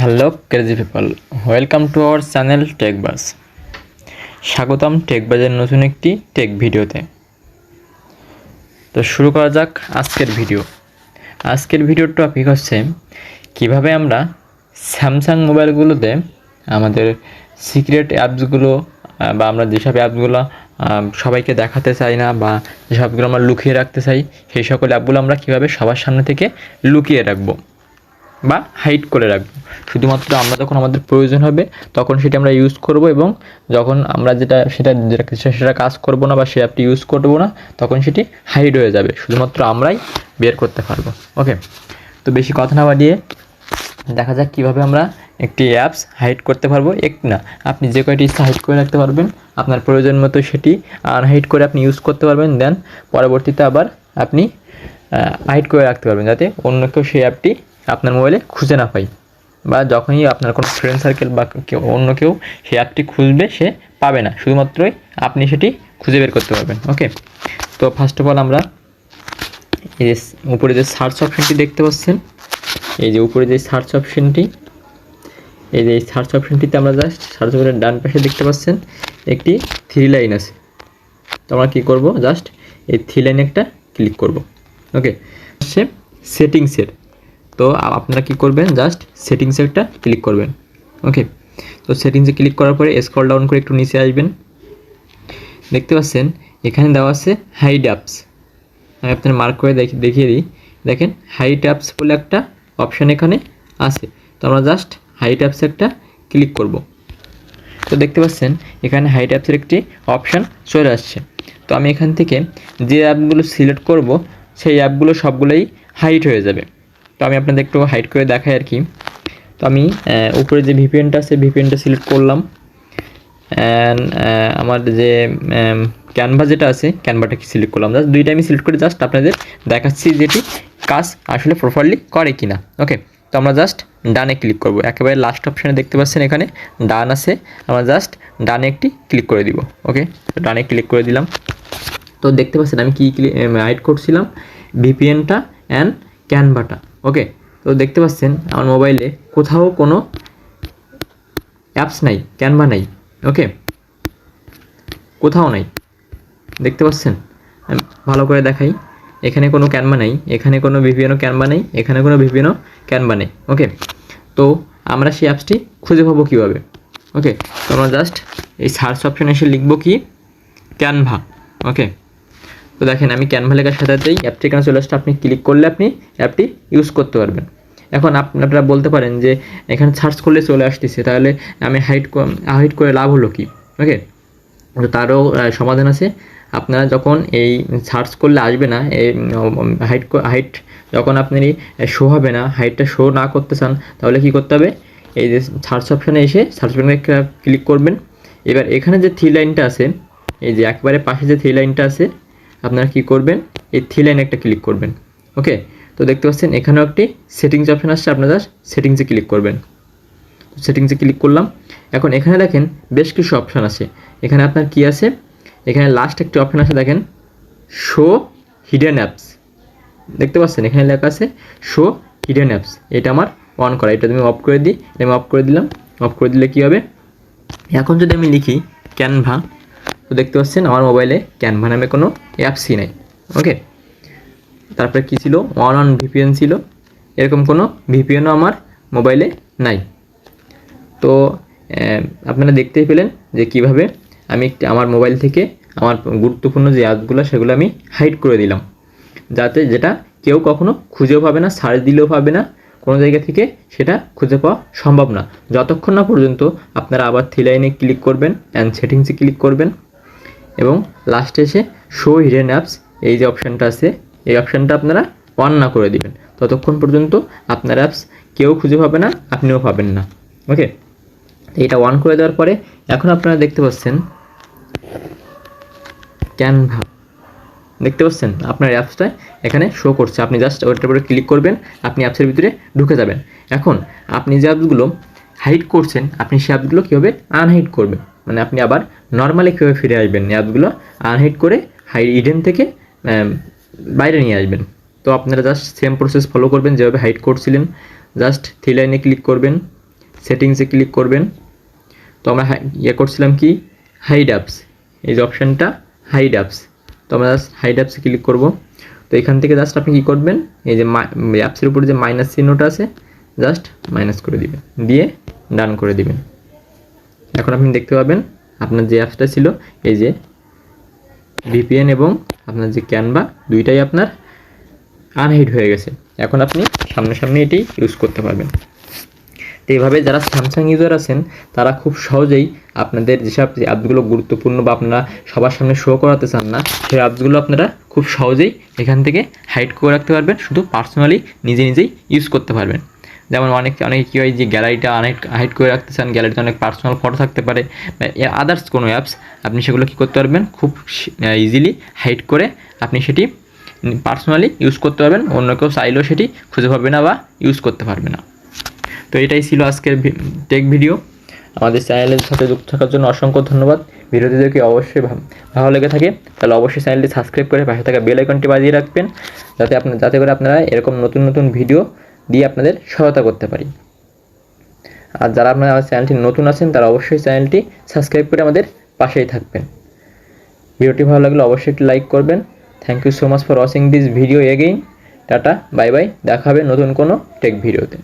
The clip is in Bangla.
Hello crazy people welcome to our channel Techbaz স্বাগতম টেকবাজের নতুন একটি টেক ভিডিওতে তো শুরু করা যাক আজকের ভিডিও আজকের ভিডিওর টপিক হচ্ছে, কীভাবে আমরা স্যামসাং মোবাইলগুলোতে আমাদের সিক্রেট অ্যাপসগুলো বা আমরা যেসব অ্যাপসগুলো সবাইকে দেখাতে চাই না, বা যেসবগুলো আমরা লুকিয়ে রাখতে চাই, সেই সকল অ্যাপগুলো আমরা কীভাবে সবার সামনে থেকে লুকিয়ে রাখব। বা হাইড করে রাখব। শুধুমাত্র আমরা যখন আমাদের প্রয়োজন হবে, তখন সেটা আমরা ইউজ করব এবং যখন আমরা যেটা, সেটা সেটা কাজ করব না বা সে অ্যাপটি ইউজ করব না, তখন সেটি হাইড হয়ে যাবে। শুধুমাত্র আমরাই বের করতে পারব। ওকে তো বেশি কথা না বাড়িয়ে দেখা যাক কীভাবে আমরা একটি অ্যাপস হাইড করতে পারব। এক, না, আপনি যে কয়টি হাইড করে রাখতে পারবেন, আপনার প্রয়োজন মতো সেটি আনহাইড করে আপনি ইউজ করতে পারবেন দেন পরবর্তীতে আবার আপনি হাইড করে রাখতে পারবেন, যাতে অন্য কেউ সেই অ্যাপটি আপনার মোবাইলে খুঁজে না পাই। বা যখনই আপনার কোনো ফ্রেন্ড সার্কেল বা কেউ, অন্য কেউ সেই অ্যাপটি খুঁজবে, সে পাবে না। শুধুমাত্রই আপনি সেটি খুঁজে বের করতে পারবেন ওকে তো ফার্স্ট অফ অল আমরা এই যে উপরে যে সার্চ অপশনটি দেখতে পাচ্ছেন, এই যে উপরে যে সার্চ অপশনটি এই যে সার্চ অপশনটিতে আমরা জাস্ট সার্চ অপশনের ডান পাশে দেখতে পাচ্ছেন, একটি থ্রি লাইন আছে। তো আমরা কী করব? জাস্ট এই থ্রি লাইনে একটা ক্লিক করব ওকে সেটিংসের তো আপনারা কি করবেন? জাস্ট সেটিংসে একটা ক্লিক করবেন। ওকে তো সেটিংসে ক্লিক করার পরে স্ক্রল ডাউন করে একটু নিচে আসবেন। দেখতে পাচ্ছেন, এখানে দেওয়া আছে হাইড অ্যাপস আমি আপনার মার্ক করে দেখি দেখিয়ে দিই। দেখেন হাইট অ্যাপস বলে একটা অপশান এখানে আছে। তো আমরা জাস্ট হাইট অ্যাপসে একটা ক্লিক করব। তো দেখতে পাচ্ছেন, এখানে হাইট অ্যাপসের একটি অপশান চলে আসছে। তো আমি এখান থেকে যে অ্যাপগুলো সিলেক্ট করব, সেই অ্যাপগুলো সবগুলোই হাইট হয়ে যাবে। তো আমি আপনাদের একটু হাইট করে দেখাই আর কি। তো আমি উপরে যে ভিপিএনটা আছে ভিপিএনটা সিলেক্ট করলাম। অ্যান্ড আমার যে ক্যানভা যেটা আছে ক্যানভাটাকে সিলেক্ট করলাম। জাস্ট দুইটা আমি সিলেক্ট করে জাস্ট আপনাদের দেখাচ্ছি যেটি কাজ আসলে প্রপারলি করে কি না ওকে তো আমরা জাস্ট ডানে ক্লিক করব। একেবারে লাস্ট অপশানে দেখতে পাচ্ছেন এখানে ডান আছে। আমরা জাস্ট ডানে একটি ক্লিক করে দিব। ওকে তো ডানে ক্লিক করে দিলাম। তো দেখতে পাচ্ছেন আমি কী হাইড করছিলাম? ভিপিএনটা অ্যান্ড ক্যানভাটা ওকে তো দেখতে পাচ্ছেন আমার মোবাইলে কোথাও কোনো অ্যাপস নাই ক্যানভা নাই ওকে কোথাও নাই, দেখতে পাচ্ছেন? ভালো করে দেখাই, এখানে কোনো ক্যানভা নাই, এখানে কোনো ভিপিএনও ক্যানভা নেই, এখানে কোনো ভিপিএনও ক্যানভা নেই ওকে তো আমরা সেই অ্যাপসটি খুঁজে পাবো কীভাবে? ওকে তো আমরা জাস্ট এই সার্চ অপশানে এসে লিখব কি? ক্যানভা ওকে তো দেখেন আমি ক্যানভা লেখার সাথে সাথেই অ্যাপটি এখানে চলে আসছে আপনি ক্লিক করলে আপনি অ্যাপটি ইউজ করতে পারবেন। এখন আপনারা বলতে পারেন যে এখানে সার্চ করলে চলে আসতেছে, তাহলে আমি হাইট হাইট করে লাভ হলো কি? ওকে তো তারও সমাধান আছে। আপনারা যখন এই সার্চ করলে আসবে না, এই হাইট হাইট যখন আপনার শো হবে না হাইটটা শো না করতে চান, তাহলে কি করতে হবে? এই যে সার্চ অপশানে এসে সার্চ অপশানে ক্লিক করবেন। এবার এখানে যে থ্রি লাইনটা আছে, এই যে একেবারে পাশে যে থ্রি লাইনটা আছে আপনারা কি করবেন? এই থ্রি লাইনে একটা ক্লিক করবেন। ওকে তো দেখতে পাচ্ছেন, এখানেও একটি সেটিংস অপশান আসছে আপনারা সেটিংসে ক্লিক করবেন। সেটিংসে ক্লিক করলাম। এখন এখানে দেখেন বেশ কিছু অপশান আছে। এখানে আপনার কি আছে? এখানে লাস্ট একটি অপশান আছে, দেখেন শো হিডেন অ্যাপস দেখতে পাচ্ছেন, এখানে লেখা আছে শো হিডেন অ্যাপস এটা আমার অন করা। এটা তুমি অফ করে দিই। আমি অফ করে দিলাম। অফ করে দিলে কী হবে? এখন যদি আমি লিখি ক্যানভা তো দেখতে পাচ্ছেন আমার মোবাইলে ক্যানভা নামে কোনো অ্যাপসই নাই ওকে তারপরে কী ছিল? ওয়ান অন ভিপিএন ছিল। এরকম কোনো ভিপিএনও আমার মোবাইলে নাই। তো আপনারা দেখতেই পেলেন যে কীভাবে আমি আমার মোবাইল থেকে আমার গুরুত্বপূর্ণ যে অ্যাপগুলো, সেগুলো আমি হাইড করে দিলাম। যাতে যেটা কেউ কখনো খুঁজেও পাবে না সার্চ দিলেও পাবে না, কোনো জায়গা থেকে সেটা খুঁজে পাওয়া সম্ভব না। যতক্ষণ না পর্যন্ত আপনারা আবার থ্রি লাইনে ক্লিক করবেন অ্যান্ড সেটিংসে ক্লিক করবেন এবং লাস্টে এসে শো হিডেন অ্যাপস এই যে অপশানটা আছে, এই অপশানটা আপনারা অন না করে দিবেন। ততক্ষণ পর্যন্ত আপনার অ্যাপস কেউ খুঁজে পাবে না, আপনিও পাবেন না। ওকে এটা অন করে দেওয়ার পরে এখন আপনারা দেখতে পাচ্ছেন ক্যানভা দেখতে পাচ্ছেন? আপনার অ্যাপসটা এখানে শো করছে। আপনি জাস্ট ওটার উপরে ক্লিক করবেন, আপনি অ্যাপসের ভিতরে ঢুকে যাবেন। এখন আপনি যে অ্যাপসগুলো হাইড করছেন, আপনি সেই অ্যাপসগুলো কীভাবে আনহাইড করবেন? মানে আপনি আবার নর্মালি কীভাবে ফিরে আসবেন অ্যাপসগুলো আনহাইড করে হাই ইডেন থেকে বাইরে নিয়ে আসবেন। তো আপনারা জাস্ট সেম প্রসেস ফলো করবেন, যেভাবে হাইড করছিলেন জাস্ট থ্রি লাইনে ক্লিক করবেন সেটিংসে ক্লিক করবেন। তো আমরা ইয়ে করছিলাম কি? হাইড অ্যাপস এই যে অপশানটা হাইড অ্যাপস তো আমরা জাস্ট হাইড অ্যাপসে ক্লিক করব। তো এখান থেকে জাস্ট আপনি কী করবেন? এই যে অ্যাপসের উপরে যে মাইনাস চিহ্নটা আছে জাস্ট মাইনাস করে দিবেন। দিয়ে ডান করে দিবেন। এখন আপনি দেখতে পাবেন আপনার যে অ্যাপসটা ছিল, এই যে ভিপিএন এবং আপনার যে ক্যানভা দুইটাই আপনার আনহিড হয়ে গেছে। এখন আপনি সামনাসামনি এটি ইউজ করতে পারবেন। তো এইভাবে যারা স্যামসাং ইউজার আছেন, তারা খুব সহজেই আপনাদের যেসব যে অ্যাপসগুলো গুরুত্বপূর্ণ বা আপনারা সবার সামনে শো করাতে চান না, সেই অ্যাপসগুলো আপনারা খুব সহজেই এখান থেকে হাইড করে রাখতে পারবেন, শুধু পার্সোনালি নিজে নিজেই ইউজ করতে পারবেন। যেমন অনেক, অনেকে কী হয় যে গ্যালারিটা অনেক হাইড করে রাখতে চান গ্যালারিতে অনেক পার্সোনাল ফটো থাকতে পারে আদার্স কোনো অ্যাপস আপনি সেগুলো কী করতে পারবেন? খুব ইজিলি হাইড করে আপনি সেটি পার্সোনালি ইউজ করতে পারবেন, অন্য কেউ চাইলেও সেটি খুঁজে পাবে না বা ইউজ করতে পারবে না। তো এটাই ছিল আজকের টেক ভিডিও আমাদের চ্যানেলের সাথে যুক্ত থাকার জন্য অসংখ্য ধন্যবাদ। ভিডিওটি অবশ্যই ভালো লেগে থাকে, তাহলে অবশ্যই চ্যানেলটি সাবস্ক্রাইব করে পাশে থাকা বেল আইকনটি বাজিয়ে রাখবেন। যাতে আপনার যাতে করে আপনারা এরকম নতুন নতুন ভিডিও দিয়ে আপনাদের সহায়তা করতে পারি। আর যারা আপনারা আমার চ্যানেলটি নতুন আছেন, তারা অবশ্যই চ্যানেলটি সাবস্ক্রাইব করে আমাদের পাশেই থাকবেন। ভিডিওটি ভালো লাগলে অবশ্যই একটি লাইক করবেন। Thank you so much for watching this video again tata, bye bye, দেখা হবে নতুন কোনো টেক ভিডিওতে